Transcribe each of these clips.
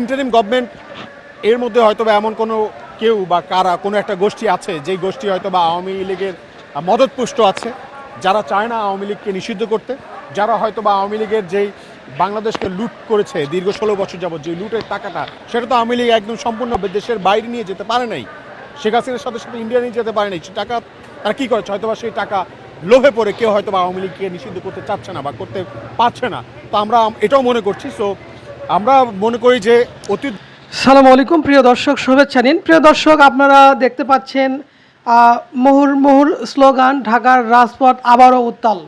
Interim government এর মধ্যে হয়তো এমন কোনো কেউ বা কারা, কোনো একটা গোষ্ঠী আছে, যেই গোষ্ঠী হয়তো বা আওয়ামী লীগের মদতপুষ্ট আছে, যারা চায় না আওয়ামী লীগকে নিষিদ্ধ করতে, যারা হয়তো বা আওয়ামী লীগের যেই বাংলাদেশকে লুট করেছে দীর্ঘ ষোলো বছর যাবত যে লুটের টাকাটা, সেটা তো আওয়ামী লীগ একদম সম্পূর্ণ দেশের বাইরে নিয়ে যেতে পারে নাই। শেখ হাসিনার সাথে সাথে ইন্ডিয়া নিয়ে যেতে পারে নাই। সে টাকা, তারা কী করেছে? হয়তো বা সেই টাকা লোভে পড়ে কেউ হয়তো বা আওয়ামী লীগকে নিষিদ্ধ করতে চাচ্ছে না বা করতে পারছে না। তো আমরা, এটাও মনে করছি। সো আমরা মনে করি যে অতীত সালাম আলাইকুম, প্রিয় দর্শক, শুভেচ্ছা নিন। প্রিয় দর্শক, আপনারা দেখতে পাচ্ছেন মুহুর মুহুর স্লোগান, ঢাকার রাজপথ আবারও উত্তাল।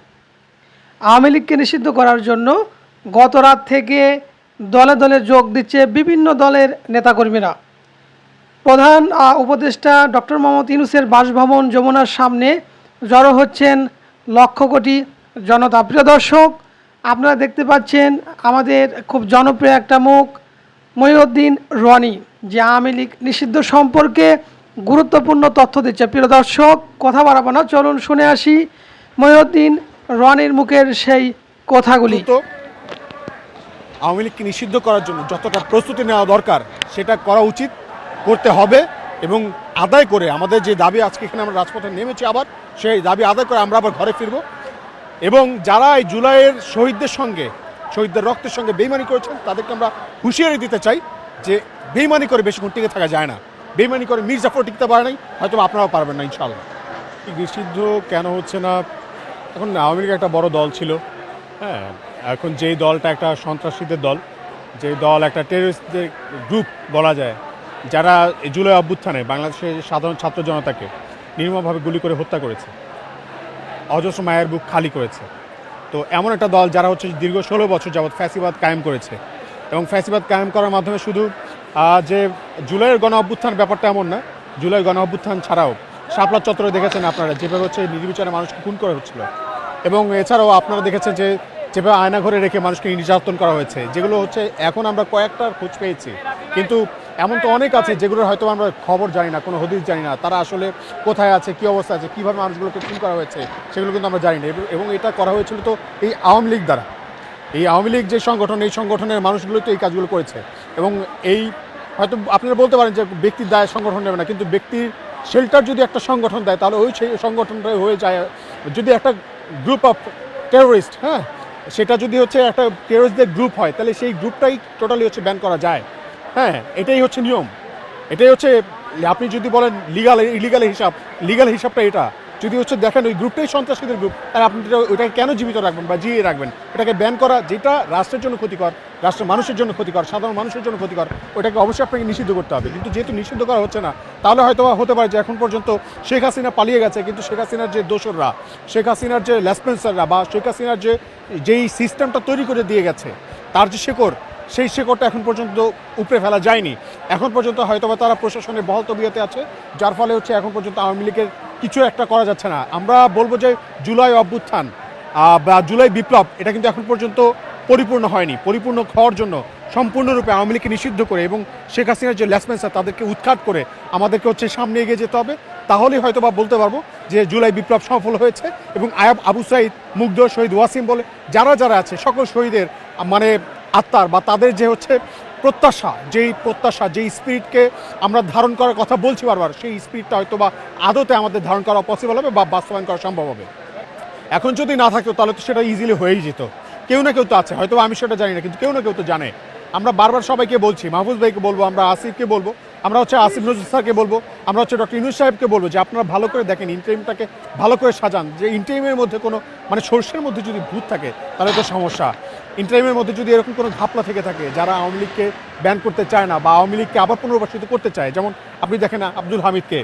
আওয়ামী লীগকে নিষিদ্ধ করার জন্য গত রাত থেকে দলে দলে যোগ দিচ্ছে বিভিন্ন দলের নেতাকর্মীরা। প্রধান উপদেষ্টা ডক্টর মোহাম্মদ ইউনুসের বাসভবন যমুনার সামনে জড়ো হচ্ছেন লক্ষ কোটি জনতা। প্রিয় দর্শক আপনারা দেখতে পাচ্ছেন আমাদের খুব জনপ্রিয় একটা মুখ, মহিউদ্দিন রনি, যে আওয়ামী লীগ নিষিদ্ধ সম্পর্কে গুরুত্বপূর্ণ তথ্য দিচ্ছে। প্রিয় দর্শক, কথা বাড়াবো না, চলুন শুনে আসি মহিউদ্দিন রনির মুখের সেই কথাগুলি। আওয়ামী লীগকে নিষিদ্ধ করার জন্য যতটা প্রস্তুতি নেওয়া দরকার, সেটা করা উচিত, করতে হবে এবং আদায় করে, আমাদের যে দাবি আজকে এখানে আমরা রাজপথে নেমেছি আবার, সেই দাবি আদায় করে আমরা আবার ঘরে ফিরব। এবং যারা এই জুলাইয়ের শহীদদের সঙ্গে, শহীদদের রক্তের সঙ্গে বেইমানি করেছেন, তাদেরকে আমরা হুঁশিয়ারি দিতে চাই যে বেইমানি করে বেশিক্ষণ টিকে থাকা যায় না। বেইমানি করে মীর টিকতে পারে নাই হয়তো আপনারাও পারবেন না ইনশাল্লাহ নিষিদ্ধ কেন হচ্ছে না? এখন আওয়ামী লীগ একটা বড় দল ছিল হ্যাঁ এখন যেই দলটা একটা সন্ত্রাসীদের দল যে দল একটা টেররিস্টদের গ্রুপ বলা যায়, যারা জুলাই অভ্যুত্থানে বাংলাদেশের সাধারণ ছাত্র জনতাকে নির্মমভাবে গুলি করে হত্যা করেছে। অজস্র মায়ের বুক খালি করেছে। তো এমন একটা দল যারা হচ্ছে দীর্ঘ ষোলো বছর যাবৎ ফ্যাসিবাদ কায়েম করেছে এবং ফ্যাসিবাদ কায়েম করার মাধ্যমে শুধু যে জুলাইয়ের গণ অভ্যুত্থান ব্যাপারটা এমন না জুলাই গণ অভ্যুত্থান ছাড়াও শাপলা চত্বরে দেখেছেন আপনারা, যেভাবে হচ্ছে নির্বিচারে মানুষকে খুন করা হচ্ছিল। এবং এছাড়াও আপনারা দেখেছেন যে যেভাবে আয়না ঘরে রেখে মানুষকে নির্যাতন করা হয়েছে, যেগুলো হচ্ছে এখন আমরা কয়েকটার খোঁজ পেয়েছি। কিন্তু এমন তো অনেক আছে যেগুলোর হয়তো আমরা খবর জানি না, কোনো হদিস জানি না। তারা আসলে কোথায় আছে, কী অবস্থা আছে, কীভাবে মানুষগুলোকে খুন করা হয়েছে, সেগুলো কিন্তু আমরা জানি না। এবং- এটা করা হয়েছিল তো এই আওয়ামী লীগ দ্বারা। এই আওয়ামী লীগ যে সংগঠন, এই সংগঠনের মানুষগুলো তো এই কাজগুলো করেছে। এবং এই হয়তো আপনারা বলতে পারেন যে ব্যক্তির দায় সংগঠন নেবে না, কিন্তু ব্যক্তির শেল্টার যদি একটা সংগঠন দেয়, তাহলে ওই সেই সংগঠনটাই হয়ে যায়। যদি একটা গ্রুপ অফ টেরোরিস্ট হ্যাঁ সেটা যদি হচ্ছে একটা টেরোরিস্টদের গ্রুপ হয়, তাহলে সেই গ্রুপটাই টোটালি হচ্ছে ব্যান করা যায়। হ্যাঁ এটাই হচ্ছে নিয়ম। এটাই হচ্ছে, আপনি যদি বলেন লিগাল ইলিগাল হিসাব লিগাল হিসাবটা এটা। যদি হচ্ছে দেখেন ওই গ্রুপটাই সন্ত্রাসীদের গ্রুপ তাহলে আপনি ওইটাকে কেন জীবিত রাখবেন বা জিয়ে রাখবেন? এটাকে ব্যান করা যেটা রাষ্ট্রের জন্য ক্ষতিকর, রাষ্ট্রের মানুষের জন্য ক্ষতিকর, সাধারণ মানুষের জন্য ক্ষতিকর, ওটাকে অবশ্যই আপনাকে নিষিদ্ধ করতে হবে। কিন্তু যেহেতু নিষিদ্ধ করা হচ্ছে না, তাহলে হয়তো হতে পারে যে এখন পর্যন্ত শেখ হাসিনা পালিয়ে গেছে, কিন্তু শেখ হাসিনার যে দোসররা, শেখ হাসিনার যে লেসপেন্সাররা বা শেখ হাসিনার যে, যেই সিস্টেমটা তৈরি করে দিয়ে গেছে, তার যে শেকড় সেই শেকড়টা এখন পর্যন্ত উপড়ে ফেলা যায়নি। এখন পর্যন্ত হয়তো বা তারা প্রশাসনের বহল তবিয়তে আছে, যার ফলে হচ্ছে এখন পর্যন্ত আওয়ামী লীগের কিছু একটা করা যাচ্ছে না। আমরা বলব যে জুলাই অভ্যুত্থান বা জুলাই বিপ্লব, এটা কিন্তু এখন পর্যন্ত পরিপূর্ণ হয়নি। পরিপূর্ণ হওয়ার জন্য সম্পূর্ণরূপে আওয়ামী লীগকে নিষিদ্ধ করে এবং শেখ হাসিনার যে লেসমেন্সার তাদেরকে উৎখাত করে আমাদেরকে হচ্ছে সামনে এগিয়ে যেতে হবে। তাহলেই হয়তো বা বলতে পারব যে জুলাই বিপ্লব সফল হয়েছে এবং আয়াব আবু সাইদ মুগ্ধ শহীদ ওয়াসিম বলে, যারা যারা আছে, সকল শহীদের মানে আত্মার বা তাদের যে হচ্ছে প্রত্যাশা, যেই প্রত্যাশা, যেই স্পিরিটকে আমরা ধারণ করার কথা বলছি বারবার, সেই স্পিরিটটা হয়তো বা আদতে আমাদের ধারণ করা পসিবল হবে বা বাস্তবায়ন করা সম্ভব হবে। এখন যদি না থাকতো, তাহলে তো সেটা ইজিলি হয়েই যেত। কেউ না কেউ তো আছে হয়তো আমি সেটা জানি না, কিন্তু কেউ না কেউ তো জানে। আমরা বারবার সবাইকে বলছি, মাহফুজ ভাইকে বলব, আমরা আসিফকে বলব আমরা হচ্ছে আসিফ নজরুল স্যারকে বলব, আমরা হচ্ছে ডক্টর ইনুস সাহেবকে বলব যে আপনারা ভালো করে দেখেন ইন্টারিমটাকে ভালো করে সাজান। যে ইন্টারিমের মধ্যে কোনো মানে সর্ষের মধ্যে যদি ভূত থাকে, তাহলে তো সমস্যা। ইন্টারিমের মধ্যে যদি এরকম কোনো ঘাপলা থেকে থাকে, যারা আওয়ামী লীগকে ব্যান করতে চায় না বা আওয়ামী লীগকে আবার পুনর্বাসিত করতে চায়, যেমন আপনি দেখেন আব্দুল হামিদকে,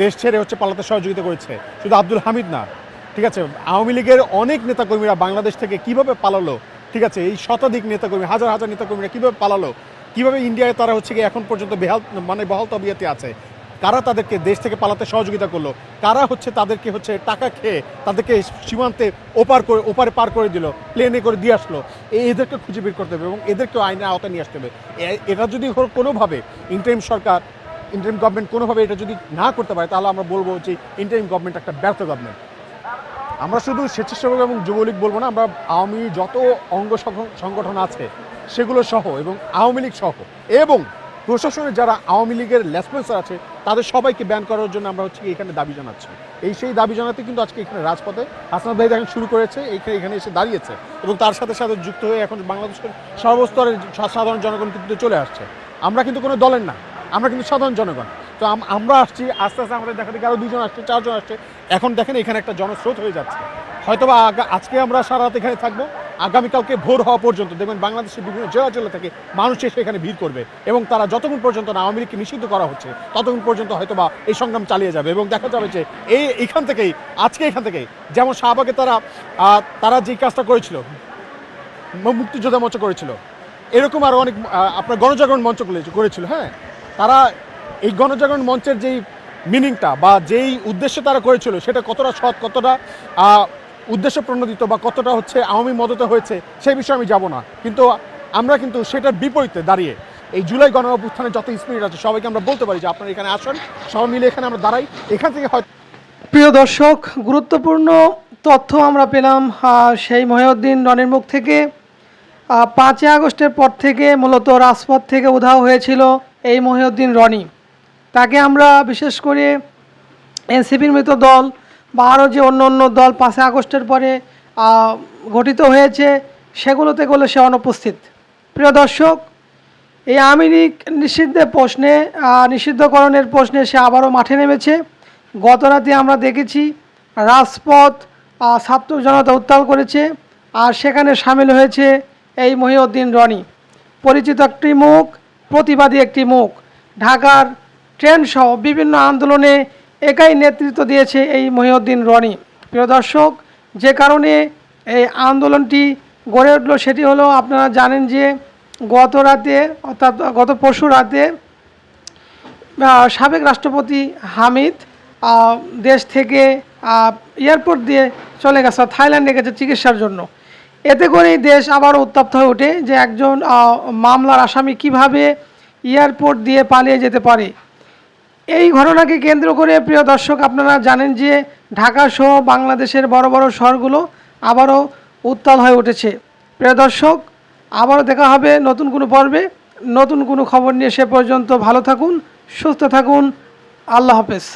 দেশ ছেড়ে হচ্ছে পালাতে সহযোগিতা করেছে, শুধু আব্দুল হামিদ না, ঠিক আছে? আওয়ামী লীগের অনেক নেতাকর্মীরা বাংলাদেশ থেকে কীভাবে পালালো, ঠিক আছে? এই শতাধিক নেতাকর্মী, হাজার হাজার নেতাকর্মীরা কীভাবে পালালো কীভাবে ইন্ডিয়ায় তারা হচ্ছে কি এখন পর্যন্ত বেহাল মানে বহাল তবিয়াতে আছে? কারা তাদেরকে দেশ থেকে পালাতে সহযোগিতা করল? কারা হচ্ছে তাদেরকে হচ্ছে টাকা খেয়ে তাদেরকে সীমান্তে ওপার করে, ওপারে পার করে দিল প্লেনে করে দিয়ে আসলো? এদেরকে খুঁজে বের করতে হবে এবং এদেরকেও আইনের আওতায় নিয়ে আসতে হবে। এটা যদি কোনোভাবে ইন্টারিম সরকার ইন্টারিম গভর্নমেন্ট কোনোভাবে এটা যদি না করতে পারে, তাহলে আমরা বলব যে ইন্টারিম গভর্নমেন্ট একটা ব্যর্থ গভর্নমেন্ট আমরা শুধু স্বেচ্ছাসেবক এবং যুবলীগ বলব না, আমরা আওয়ামী যত অঙ্গ সংগঠন আছে, সেগুলো সহ এবং আওয়ামী লীগ সহ, এবং প্রশাসনের যারা আওয়ামী লীগের লেসপেন্সার আছে, তাদের সবাইকে ব্যান করার জন্য আমরা হচ্ছে এখানে দাবি জানাচ্ছি। এই সেই দাবি জানাতে কিন্তু আজকে এখানে রাজপথে হাসনাত ভাই এখন শুরু করেছে এইখানে এখানে এসে দাঁড়িয়েছে, এবং তার সাথে সাথে যুক্ত হয়ে এখন বাংলাদেশের সর্বস্তরের সাধারণ জনগণ কিন্তু চলে আসছে। আমরা কিন্তু কোনো দলের না, আমরা কিন্তু সাধারণ জনগণ। তো আম- আমরা আসছি, আস্তে আস্তে আমাদের দেখা দেখি আরও দুজন আসছে, চারজন আসছে। এখন দেখেন এখানে একটা জনস্রোত হয়ে যাচ্ছে। হয়তোবা আজকে আমরা সারা রাত এখানে থাকব, আগামীকালকে ভোর হওয়া পর্যন্ত দেখবেন বাংলাদেশের বিভিন্ন জেলা জেলা থেকে মানুষ এসে এখানে ভিড় করবে এবং তারা যতক্ষণ পর্যন্ত না আওয়ামী লীগকে নিষিদ্ধ করা হচ্ছে, ততক্ষণ পর্যন্ত হয়তোবা এই সংগ্রাম চালিয়ে যাবে এবং দেখা যাবে যে এই এখান থেকেই, আজকে এখান থেকেই, যেমন শাহবাগে তারা তারা যে কাজটা করেছিল মুক্তিযোদ্ধা মঞ্চ করেছিল, এরকম আরও অনেক আপনার গণজাগরণ মঞ্চ করে- করেছিল হ্যাঁ? তারা এই গণজাগরণ মঞ্চের যেই মিনিংটা বা যেই উদ্দেশ্য তারা করেছিল, সেটা কতটা সৎ, কতটা উদ্দেশ্য প্রণোদিত বা কতটা হচ্ছে আওয়ামী মদতে হয়েছে, সেই বিষয়ে আমি যাব না। কিন্তু আমরা কিন্তু সেটার বিপরীতে দাঁড়িয়ে, এই জুলাই গণ অভ্যুত্থানের যত স্পিরিট আছে, সবাইকে আমরা বলতে পারি যে আপনারা এখানে আসুন, সবাই মিলে এখানে আমরা দাঁড়াই। এখান থেকে হয়তো প্রিয় দর্শক, গুরুত্বপূর্ণ তথ্য আমরা পেলাম সেই মহিউদ্দিন রনের মুখ থেকে। পাঁচই আগস্টের পর থেকে মূলত রাজপথ থেকে উধাও হয়েছিল এই মহিউদ্দিন রনি। তাকে আমরা বিশেষ করে এনসিপির মৃত দল বা আরও যে অন্য অন্য দল পাঁচই আগস্টের পরে গঠিত হয়েছে, সেগুলোতে গেলে সে অনুপস্থিত। প্রিয় দর্শক, এই আওয়ামী লীগ নিষিদ্ধের প্রশ্নে নিষিদ্ধকরণের প্রশ্নে সে আবারও মাঠে নেমেছে। গত রাতে আমরা দেখেছি রাজপথ ছাত্র জনতা উত্তাল করেছে আর সেখানে সামিল হয়েছে এই মহিউদ্দিন রনি। পরিচিত একটি মুখ, প্রতিবাদী একটি মুখ। ঢাকার ট্রেন সহ বিভিন্ন আন্দোলনে একাই নেতৃত্ব দিয়েছে এই মহিউদ্দিন রনি। প্রিয় দর্শক, যে কারণে এই আন্দোলনটি গড়ে উঠল সেটি হলো আপনারা জানেন যে গত রাতে, অর্থাৎ গত পরশু রাতে সাবেক রাষ্ট্রপতি হামিদ দেশ থেকে এয়ারপোর্ট দিয়ে চলে গেছে থাইল্যান্ডে গেছে চিকিৎসার জন্য। এতে করেই দেশ আবারও উত্তপ্ত হয়ে ওঠে যে একজন মামলার আসামি কীভাবে এয়ারপোর্ট দিয়ে পালিয়ে যেতে পারে। এই ঘটনাকে কেন্দ্র করে প্রিয় দর্শক, আপনারা জানেন যে ঢাকা সহ বাংলাদেশের বড় বড় শহরগুলো আবারও উত্তাল হয়ে উঠেছে। প্রিয় দর্শক, আবারও দেখা হবে নতুন কোনো পর্বে। নতুন কোনো খবর নিয়ে সে পর্যন্ত ভালো থাকুন, সুস্থ থাকুন। আল্লাহ হাফেজ।